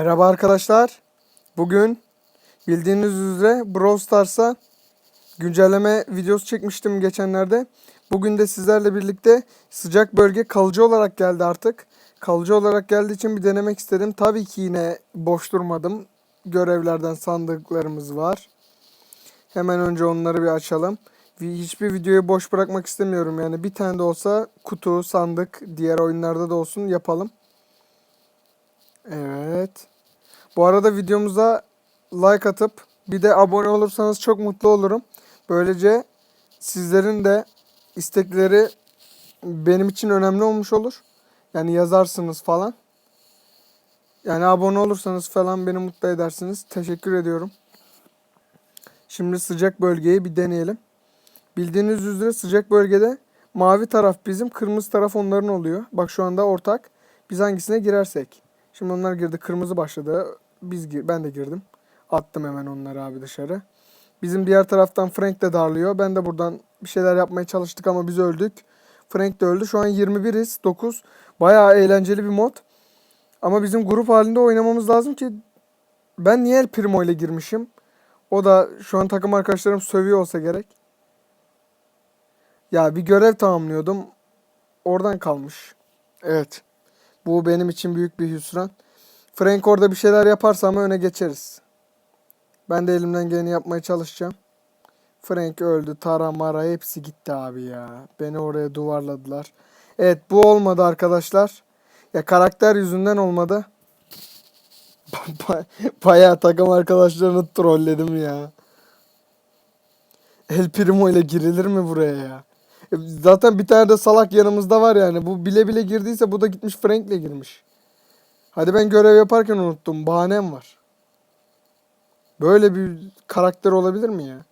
Merhaba arkadaşlar. Bugün bildiğiniz üzere Brawl Stars'a güncelleme videosu çekmiştim geçenlerde. Bugün de sizlerle birlikte sıcak bölge kalıcı olarak geldi artık. Kalıcı olarak geldiği için bir denemek istedim. Tabii ki yine boş durmadım. Görevlerden sandıklarımız var. Hemen önce onları bir açalım. Hiçbir videoyu boş bırakmak istemiyorum. Yani bir tane de olsa kutu, sandık, diğer oyunlarda da olsun yapalım. Evet. Bu arada videomuza like atıp bir de abone olursanız çok mutlu olurum. Böylece sizlerin de istekleri benim için önemli olmuş olur. Yani yazarsınız falan. Yani abone olursanız falan beni mutlu edersiniz. Teşekkür ediyorum. Şimdi sıcak bölgeyi bir deneyelim. Bildiğiniz üzere sıcak bölgede mavi taraf bizim, kırmızı taraf onların oluyor. Bak şu anda ortak. Biz hangisine girersek. Şimdi onlar girdi. Kırmızı başladı. Biz ben de girdim. Attım hemen onları abi dışarı. Bizim diğer taraftan Frank de darlıyor. Ben de buradan bir şeyler yapmaya çalıştık ama biz öldük. Frank de öldü. Şu an 21'iz. 9. Bayağı eğlenceli bir mod. Ama bizim grup halinde oynamamız lazım ki ben niye El Primo ile girmişim? O da şu an takım arkadaşlarım sövüyor olsa gerek. Ya bir görev tamamlıyordum. Oradan kalmış. Evet. Bu benim için büyük bir hüsran. Frank orada bir şeyler yaparsa ama öne geçeriz. Ben de elimden geleni yapmaya çalışacağım. Frank öldü. Tara Mara hepsi gitti abi ya. Beni oraya duvarladılar. Evet bu olmadı arkadaşlar. Ya karakter yüzünden olmadı. Ba- Bayağı takım arkadaşlarını trolledim ya. El Primo ile girilir mi buraya ya? Zaten bir tane de salak yanımızda var yani. Bu bile bile girdiyse bu da gitmiş Frank'le girmiş. Hadi ben görev yaparken unuttum. Bahanem var. Böyle bir karakter olabilir mi ya?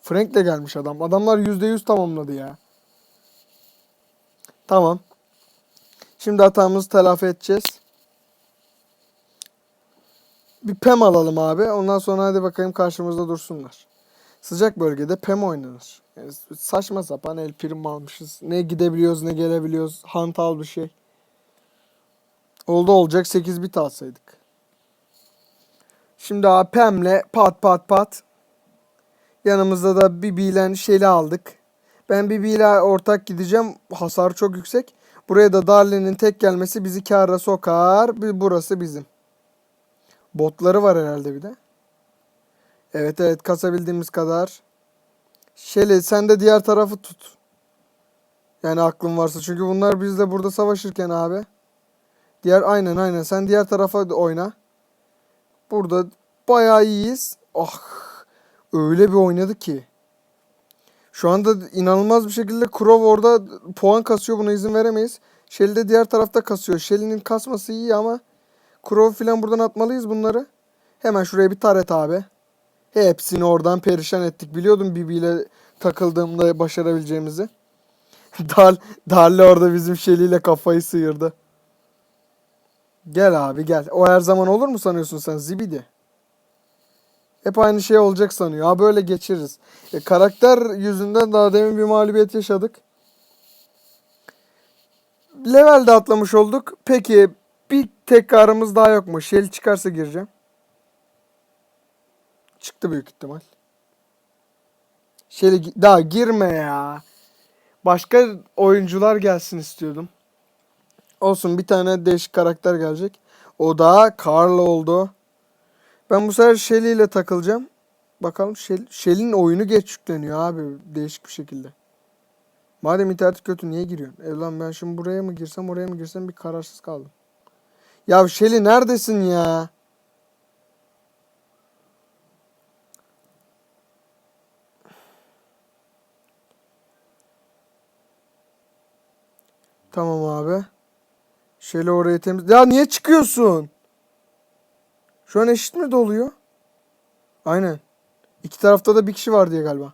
Frank'le gelmiş adam. Adamlar %100 tamamladı ya. Tamam. Şimdi hatamızı telafi edeceğiz. Bir PEM alalım abi. Ondan sonra hadi bakayım karşımızda dursunlar. Sıcak bölgede PEM oynanır. Yani saçma sapan el prim almışız. Ne gidebiliyoruz ne gelebiliyoruz. Hantal bir şey. Oldu olacak 8 bit alsaydık. Şimdi abi PEM'le pat pat pat. Yanımızda da bir bilen şeyle aldık. Ben bir ile ortak gideceğim. Hasar çok yüksek. Buraya da Darlin'in tek gelmesi bizi kâra sokar. Burası bizim. Botları var herhalde bir de. Evet evet kasabildiğimiz kadar. Şeli sen de diğer tarafı tut. Yani aklın varsa. Çünkü bunlar bizle burada savaşırken abi. Diğer aynen aynen sen diğer tarafa oyna. Burada bayağı iyiyiz. Ah öyle bir oynadı ki. Şu anda inanılmaz bir şekilde Krov orada puan kasıyor. Buna izin veremeyiz. Shelly de diğer tarafta kasıyor. Shelly'nin kasması iyi ama Krov filan buradan atmalıyız bunları. Hemen şuraya bir taret abi. Hepsini oradan perişan ettik. Biliyordum Bibi ile takıldığımda başarabileceğimizi. Dal, Darle orada bizim Shelly ile kafayı sıyırdı. Gel abi gel. O her zaman olur mu sanıyorsun sen zibidi? Hep aynı şey olacak sanıyor. Ha böyle geçiririz. E, karakter yüzünden daha demin bir mağlubiyet yaşadık. Level de atlamış olduk. Peki bir tekrarımız daha yok mu? Shell çıkarsa gireceğim. Çıktı büyük ihtimal. Gi- daha girme ya. Başka oyuncular gelsin istiyordum. Olsun bir tane değişik karakter gelecek. O da Carl oldu. Ben bu sefer Shelly ile takılacağım. Bakalım Shell- Shell'in oyunu geç yükleniyor abi değişik bir şekilde. Madem internet kötü niye giriyorsun? E lan ben şimdi buraya mı girsem oraya mı girsem bir kararsız kaldım. Ya Shelly neredesin ya? Tamam abi. Shelly orayı temiz... Ya niye çıkıyorsun? Şu an eşit mi doluyor? Aynen. İki tarafta da bir kişi var diye galiba.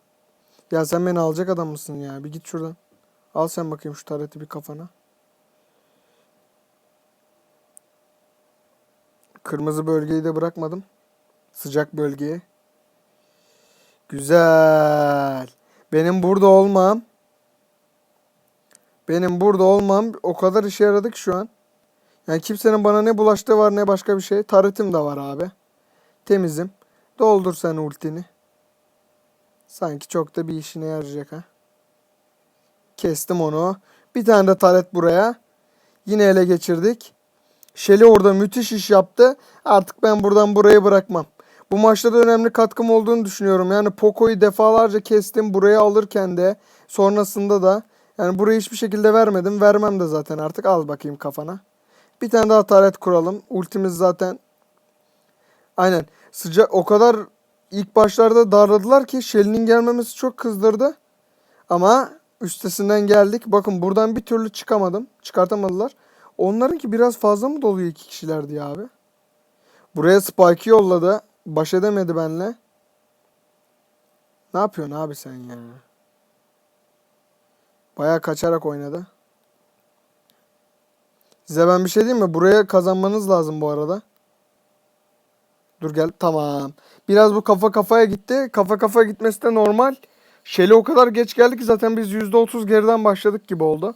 Ya sen beni alacak adam mısın ya? Bir git şuradan. Al sen bakayım şu tareti bir kafana. Kırmızı bölgeyi de bırakmadım. Sıcak bölgeye. Güzel. Benim burada olmam. Benim burada olmam o kadar işe yaradı ki şu an. Yani kimsenin bana ne bulaştığı var ne başka bir şey. Taretim de var abi. Temizim. Doldur sen ultini. Sanki çok da bir işine yarayacak ha. Kestim onu. Bir tane de taret buraya. Yine ele geçirdik. Şeli orada müthiş iş yaptı. Artık ben buradan burayı bırakmam. Bu maçta da önemli katkım olduğunu düşünüyorum. Yani Poco'yu defalarca kestim. Burayı alırken de sonrasında da yani burayı hiçbir şekilde vermedim. Vermem de zaten artık. Al bakayım kafana. Bir tane daha taret kuralım. Ultimiz zaten aynen sıcak o kadar ilk başlarda darladılar ki Shelly'nin gelmemesi çok kızdırdı. Ama üstesinden geldik. Bakın buradan bir türlü çıkamadım. Çıkartamadılar. Onlarınki biraz fazla mı doluyor iki kişilerdi ya abi? Buraya Spike'ı yolladı. Baş edemedi benle. Ne yapıyorsun abi sen ya? Bayağı kaçarak oynadı. Size ben bir şey diyeyim mi? Buraya kazanmanız lazım bu arada. Dur gel. Tamam. Biraz bu kafa kafaya gitti. Kafa kafaya gitmesi de normal. Şeli o kadar geç geldi ki zaten biz %30 geriden başladık gibi oldu.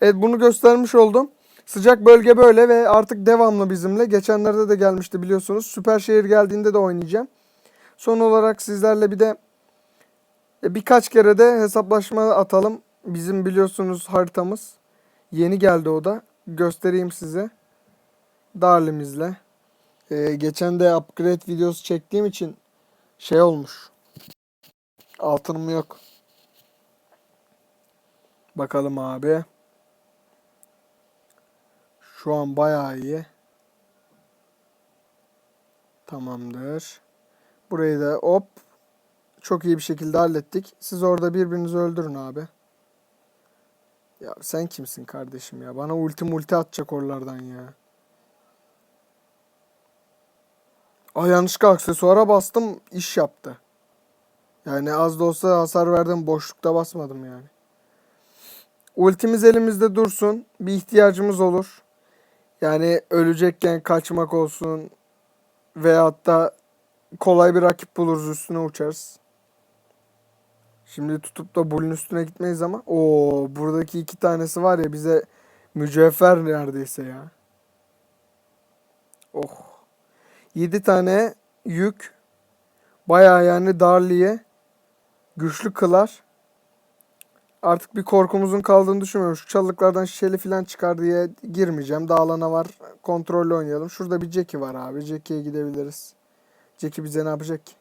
Evet bunu göstermiş oldum. Sıcak bölge böyle ve artık devamlı bizimle. Geçenlerde de gelmişti biliyorsunuz. Süper şehir geldiğinde de oynayacağım. Son olarak sizlerle bir de e, birkaç kere de hesaplaşma atalım. Bizim biliyorsunuz haritamız. Yeni geldi o da. Göstereyim size. Darlimizle. Ee, geçen de upgrade videosu çektiğim için şey olmuş. Altınım yok. Bakalım abi. Şu an bayağı iyi. Tamamdır. Burayı da hop çok iyi bir şekilde hallettik. Siz orada birbirinizi öldürün abi. Ya sen kimsin kardeşim ya? Bana ulti multi atacak oralardan ya. Ay yanlışlıkla aksesuara bastım iş yaptı. Yani az da olsa hasar verdim boşlukta basmadım yani. Ultimiz elimizde dursun. Bir ihtiyacımız olur. Yani ölecekken kaçmak olsun. Veyahut da kolay bir rakip buluruz üstüne uçarız. Şimdi tutup da bulun üstüne gitmeyiz ama. o buradaki iki tanesi var ya bize mücevher neredeyse ya. Oh. 7 tane yük. Baya yani Darli'ye güçlü kılar. Artık bir korkumuzun kaldığını düşünmüyorum. Şu çalılıklardan şişeli falan çıkar diye girmeyeceğim. Dağlana var. Kontrollü oynayalım. Şurada bir Jackie var abi. Jackie'ye gidebiliriz. Jackie bize ne yapacak ki?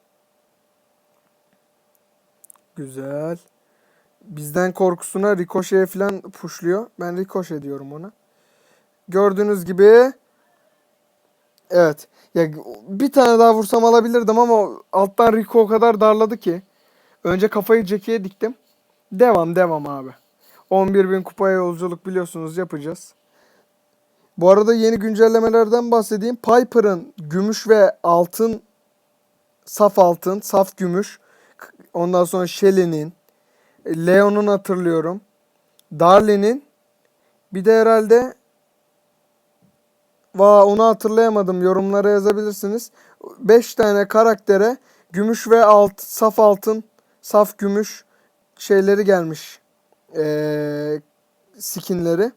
Güzel. Bizden korkusuna Ricochet'e falan pushluyor. Ben Ricochet diyorum ona. Gördüğünüz gibi Evet. Ya bir tane daha vursam alabilirdim ama alttan Rico o kadar darladı ki. Önce kafayı Jackie'ye diktim. Devam devam abi. 11.000 kupaya yolculuk biliyorsunuz yapacağız. Bu arada yeni güncellemelerden bahsedeyim. Piper'ın gümüş ve altın saf altın, saf gümüş. Ondan sonra Shelly'nin, Leon'un hatırlıyorum. Darlin'in bir de herhalde Va onu hatırlayamadım. Yorumlara yazabilirsiniz. 5 tane karaktere gümüş ve alt, saf altın, saf gümüş şeyleri gelmiş. Ee, skinleri.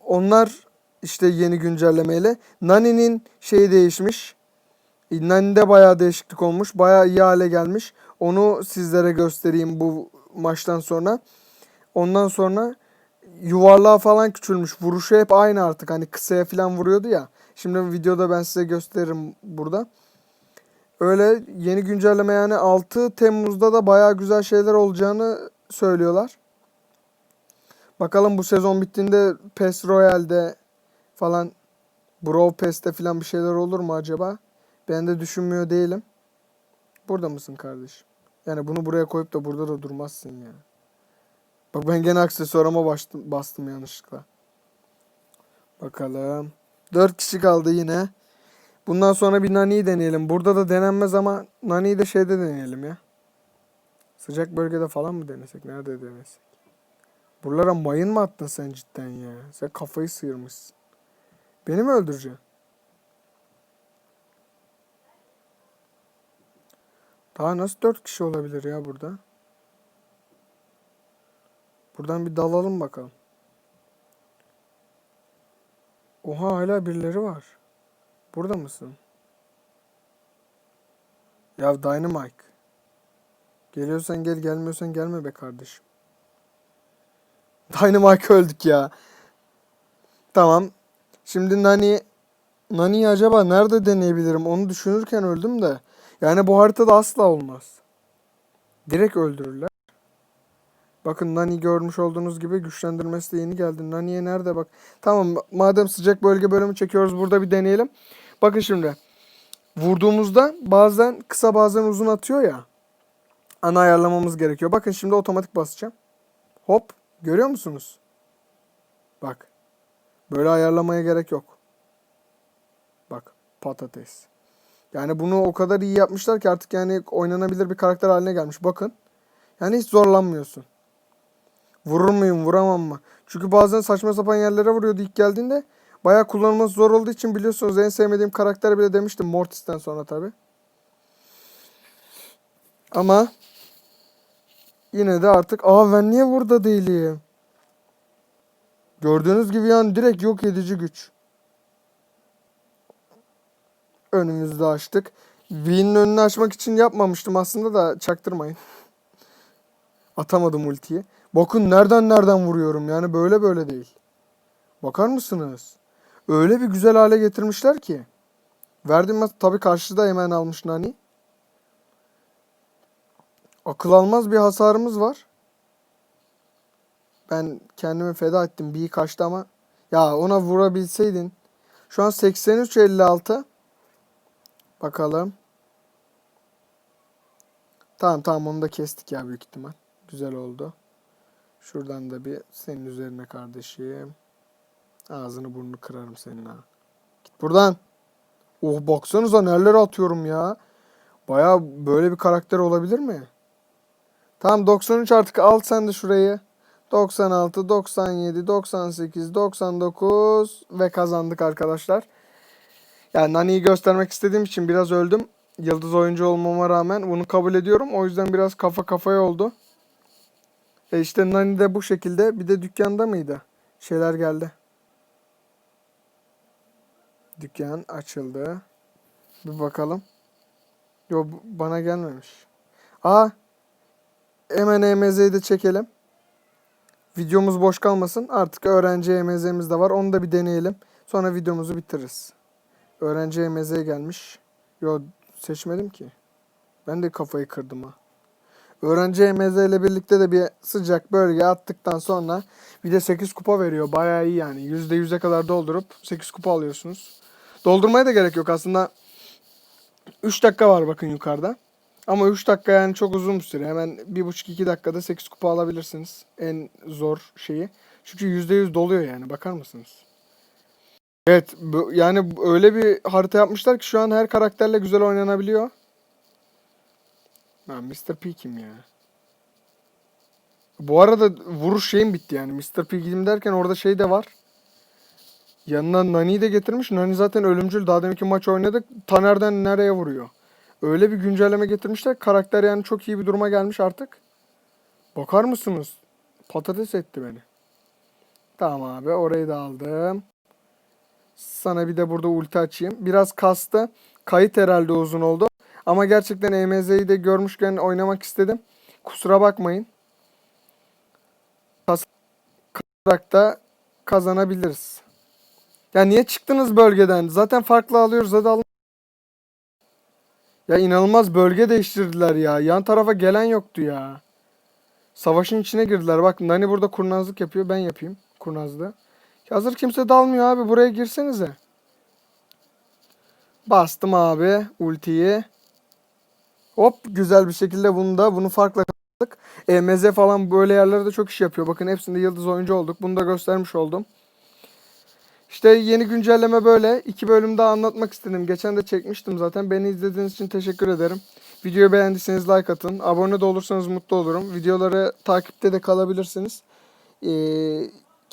Onlar işte yeni güncellemeyle. Nani'nin şeyi değişmiş. Nani'de bayağı değişiklik olmuş. Bayağı iyi hale gelmiş. Onu sizlere göstereyim bu maçtan sonra. Ondan sonra yuvarlığa falan küçülmüş. Vuruşu hep aynı artık. Hani kısaya falan vuruyordu ya. Şimdi videoda ben size gösteririm burada. Öyle yeni güncelleme yani 6 Temmuz'da da bayağı güzel şeyler olacağını söylüyorlar. Bakalım bu sezon bittiğinde PES Royale'de falan Brawl Pass'te falan bir şeyler olur mu acaba? Ben de düşünmüyor değilim. Burada mısın kardeşim? Yani bunu buraya koyup da burada da durmazsın ya. Bak ben gene aksesuarıma bastım, bastım yanlışlıkla. Bakalım. 4 kişi kaldı yine. Bundan sonra bir Nani'yi deneyelim. Burada da denenmez ama Nani'yi de şeyde deneyelim ya. Sıcak bölgede falan mı denesek? Nerede denesek? Buralara mayın mı attın sen cidden ya? Sen kafayı sıyırmışsın. Beni mi öldüreceksin? Daha nasıl dört kişi olabilir ya burada? Buradan bir dalalım bakalım. Oha hala birileri var. Burada mısın? Ya Dynamite. Geliyorsan gel gelmiyorsan gelme be kardeşim. Dynamite öldük ya. Tamam. Şimdi Nani Nani'yi acaba nerede deneyebilirim onu düşünürken öldüm de. Yani bu haritada asla olmaz. Direkt öldürürler. Bakın Nani görmüş olduğunuz gibi güçlendirmesi de yeni geldi. Nani'ye nerede bak. Tamam madem sıcak bölge bölümü çekiyoruz burada bir deneyelim. Bakın şimdi. Vurduğumuzda bazen kısa bazen uzun atıyor ya. Ana ayarlamamız gerekiyor. Bakın şimdi otomatik basacağım. Hop. Görüyor musunuz? Bak. Böyle ayarlamaya gerek yok. Bak. Patates. Yani bunu o kadar iyi yapmışlar ki artık yani oynanabilir bir karakter haline gelmiş. Bakın. Yani hiç zorlanmıyorsun. Vurur muyum vuramam mı? Çünkü bazen saçma sapan yerlere vuruyordu ilk geldiğinde. Bayağı kullanılması zor olduğu için biliyorsunuz en sevmediğim karakter bile demiştim Mortis'ten sonra tabi. Ama yine de artık aa ben niye burada değilim? Gördüğünüz gibi yani direkt yok edici güç. Önümüzde açtık. V'nin önünü açmak için yapmamıştım aslında da çaktırmayın. Atamadım ultiyi. Bakın nereden nereden vuruyorum yani böyle böyle değil. Bakar mısınız? Öyle bir güzel hale getirmişler ki. Verdim tabii karşıda hemen almış Nani. Akıl almaz bir hasarımız var. Ben kendimi feda ettim. Bir kaçtı ama. Ya ona vurabilseydin. Şu an 83-56. Bakalım. Tamam tamam onu da kestik ya büyük ihtimal. Güzel oldu. Şuradan da bir senin üzerine kardeşim. Ağzını burnunu kırarım senin ha. Git buradan. Oh baksanıza neler atıyorum ya. Baya böyle bir karakter olabilir mi? Tamam 93 artık al sen de şurayı. 96, 97, 98, 99 ve kazandık arkadaşlar. Yani Nani'yi göstermek istediğim için biraz öldüm. Yıldız oyuncu olmama rağmen bunu kabul ediyorum. O yüzden biraz kafa kafaya oldu. E işte Nani de bu şekilde. Bir de dükkanda mıydı? Şeyler geldi. Dükkan açıldı. Bir bakalım. Yo bana gelmemiş. Aa. Hemen EMZ'yi de çekelim. Videomuz boş kalmasın. Artık öğrenci EMZ'miz de var. Onu da bir deneyelim. Sonra videomuzu bitiririz. Öğrenci EMZ gelmiş. Yo seçmedim ki. Ben de kafayı kırdım ha. Öğrenci EMZ ile birlikte de bir sıcak bölge attıktan sonra bir de 8 kupa veriyor. Bayağı iyi yani. %100'e kadar doldurup 8 kupa alıyorsunuz. Doldurmaya da gerek yok aslında. 3 dakika var bakın yukarıda. Ama 3 dakika yani çok uzun bir süre. Hemen 1,5-2 dakikada 8 kupa alabilirsiniz. En zor şeyi. Çünkü %100 doluyor yani. Bakar mısınız? Evet. Bu, yani öyle bir harita yapmışlar ki şu an her karakterle güzel oynanabiliyor. Ha, Mr. P ya? Bu arada vuruş şeyim bitti yani. Mr. P derken orada şey de var. Yanına Nani'yi de getirmiş. Nani zaten ölümcül. Daha deminki maç oynadık. Taner'den nereye vuruyor? Öyle bir güncelleme getirmişler. Karakter yani çok iyi bir duruma gelmiş artık. Bakar mısınız? Patates etti beni. Tamam abi orayı da aldım. Sana bir de burada ulti açayım. Biraz kastı. Kayıt herhalde uzun oldu. Ama gerçekten EMZ'yi de görmüşken oynamak istedim. Kusura bakmayın. Kasarak da kazanabiliriz. Ya niye çıktınız bölgeden? Zaten farklı alıyoruz. Hadi alın. Ya inanılmaz bölge değiştirdiler ya. Yan tarafa gelen yoktu ya. Savaşın içine girdiler. Bak Nani burada kurnazlık yapıyor. Ben yapayım kurnazlığı. Hazır kimse dalmıyor abi. Buraya girsenize. Bastım abi ultiyi. Hop güzel bir şekilde bunu da bunu farkla kaldık. EMZ falan böyle yerlerde çok iş yapıyor. Bakın hepsinde yıldız oyuncu olduk. Bunu da göstermiş oldum. İşte yeni güncelleme böyle. İki bölüm daha anlatmak istedim. Geçen de çekmiştim zaten. Beni izlediğiniz için teşekkür ederim. Videoyu beğendiyseniz like atın. Abone de olursanız mutlu olurum. Videoları takipte de kalabilirsiniz. Ee,